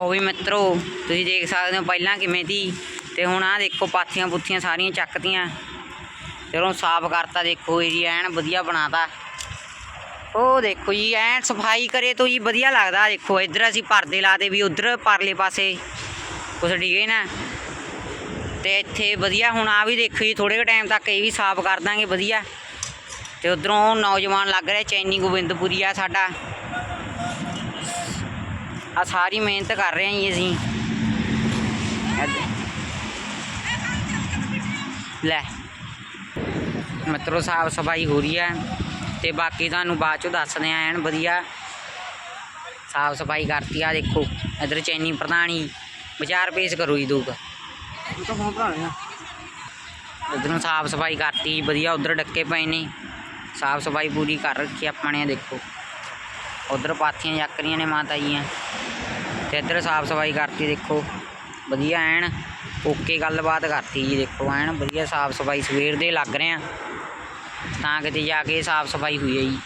ਉਹ ਵੀ ਮਿੱਤਰੋ, ਤੁਸੀਂ ਦੇਖ ਸਕਦੇ ਹੋ ਪਹਿਲਾਂ ਕਿਵੇਂ ਦੀ ਤੇ ਹੁਣ ਆਹ ਦੇਖੋ ਪਾਥੀਆਂ ਪੁੱਥੀਆਂ ਸਾਰੀਆਂ ਚੱਕਤੀਆਂ। ਜਦੋਂ ਸਾਫ਼ ਕਰਤਾ ਦੇਖੋ ਜੀ, ਐਨ ਵਧੀਆ ਬਣਾਤਾ। ਉਹ ਦੇਖੋ ਜੀ, ਐਨ ਸਫ਼ਾਈ ਕਰੇ ਤੋਂ ਜੀ ਵਧੀਆ ਲੱਗਦਾ, ਦੇਖੋ ਇੱਧਰ ਅਸੀਂ ਪਰਦੇ ਲਾਤੇ ਵੀ ਉਧਰ ਪਰਲੇ ਪਾਸੇ। ਕੁਛ ਡਿਗੇ ਨਾ। ਤੇ ਇੱਥੇ ਵਧੀਆ, ਹੁਣ ਆ ਵੀ ਦੇਖੋ ਜੀ ਥੋੜੇ ਟਾਈਮ ਤੱਕ ਇਹ ਵੀ ਸਾਫ਼ ਕਰ ਦਾਂਗੇ, ਵਧੀਆ। ਤੇ ਉਧਰੋਂ ਨੌਜਵਾਨ ਲੱਗ ਰਿਹਾ, ਚੈਨੀ ਗੋਬਿੰਦਪੁਰੀ ਆ ਸਾਡਾ। ਆ ਸਾਰੀ ਮਿਹਨਤ ਕਰ ਰਹੇ ਹਾਂ ਜੀ ਅਸੀਂ। ਲੈ। ਮਤਲਬ ਸਾਫ਼ ਸਫ਼ਾਈ ਹੋ ਰਹੀ ਹੈ ਤੇ ਬਾਕੀ ਤੁਹਾਨੂੰ ਬਾਅਦ ਚੋਂ ਦੱਸਦੇ ਆ ਐਨ ਵਧੀਆ। ਸਾਫ਼ ਸਫ਼ਾਈ ਕਰਤੀ ਆ, ਦੇਖੋ, ਇਧਰ ਚੈਨੀ ਪ੍ਰਧਾਨੀ। ਵਿਚਾਰ ਪੇਸ਼ ਕਰੋ ਜੀ ਦੂਕ ਉਹ ਤਾਂ ਫੋਨ ਭਰਾ ਉਧਰੋਂ ਸਾਫ਼ ਸਫ਼ਾਈ ਕਰਤੀ, ਵਧੀਆ ਉਧਰ ਡੱਕੇ ਪਏ ਨੇ। ਸਾਫ਼ ਸਫ਼ਾਈ ਪੂਰੀ ਕਰ ਰੱਖੀ ਆਪਾਂ ਨੇ ਦੇਖੋ। ਉਧਰ ਪਾਥੀਆਂ ਚੱਕ ਰਹੀਆਂ ਨੇ ਮਾਤਾ ਜੀਆਂ ਤੇ ਇੱਧਰ ਸਾਫ਼ ਸਫ਼ਾਈ ਕਰਤੀ ਦੇਖੋ। ਵਧੀਆ ਐਨ ਓਕੇ ਗੱਲਬਾਤ ਕਰਤੀ ਜੀ ਦੇਖੋ ਐਨ ਵਧੀਆ ਸਾਫ਼ ਸਫ਼ਾਈ ਸਵੇਰ ਦੇ ਲੱਗ ਰਹੇ ਆ। ਤਾਂ ਕਿਤੇ ਜਾ ਕੇ ਸਾਫ਼ ਸਫ਼ਾਈ ਹੋਈ ਹੈ ਜੀ।